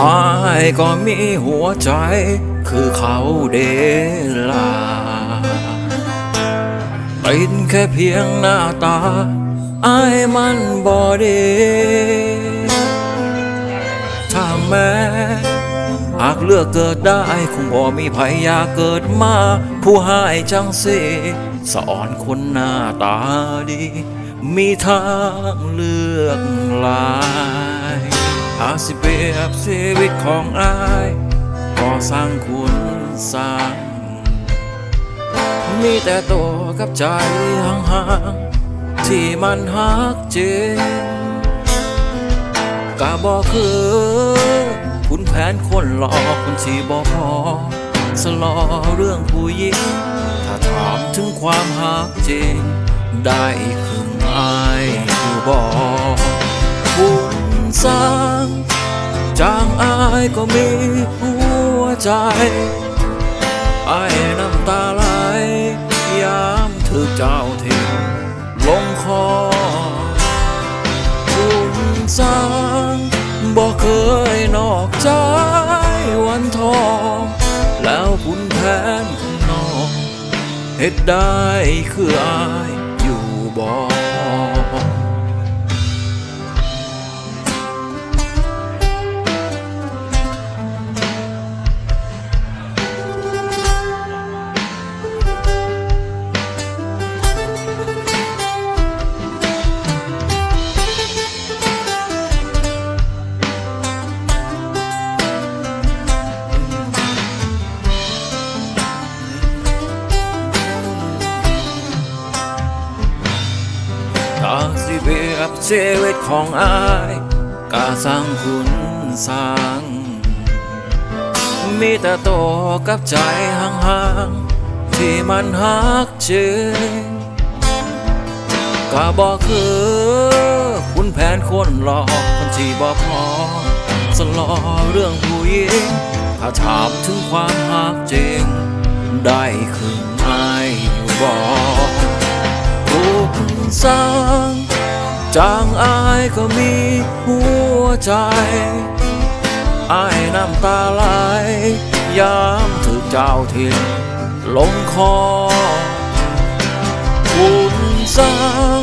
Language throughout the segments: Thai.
อายก็มีหัวใจ คือเขาเดลาเป็นแค่เพียงหน้าตาอายมันบอดีถ้าแม้หากเลือกเกิดได้ คงบ่มีภัยยาเกิดมา ผู้หายจังสิสอนคนหน้าตาดี มีทางเลือกหลา ยหาสิเปรียบชีวิตของอายก็สร้างคุณสร้าง มีแต่ตัวกับใจห่างๆที่มันหักจริงกะบอกคือคุณแผนคนหลอกคนที่บอกพอสลอเรื่องผู้หญิงถ้าถามถึงความหักจริง ได้ครึ่งอายอยู่บอกคุณสร้าง จางอายก็มีหัวใจไอน้ำตาไหลยามถือเจ้าทิ้งลงคอคุณสร้างบอกเคยนอกใจวันทอง แล้วคุณแผนของน้องเหตุได้คืออายอยู่บ่ ถ้าสิเบียบชีวิตของอายกาสร้างคุณสร้าง มีแต่ตัวกับใจห่างๆ ที่มันหักจริงก็บอกคือคุณแผนคนหลอกคนที่บอกพอสลอเรื่องผู้หญิงถ้าถามถึงความหักจริง ได้คืนอายอยู่บอก สร้างจางอายก็มีหัวใจ อายน้ำตาไหลยามถึกเจ้าทิ้งลงคอคุณสร้าง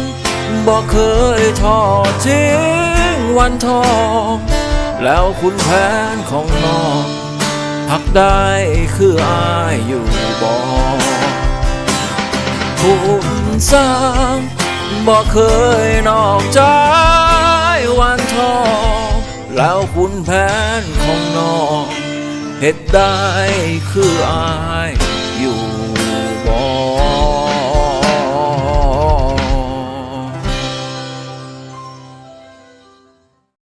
บอกเคยทอดทิ้งวันทองแล้วคุณแผนของน้องหักได้คืออายอยู่บ่คุณสร้าง บอกเคยนอกใจวันทองแล้วคุณแผนของน้องเหตุได้คืออายอยู่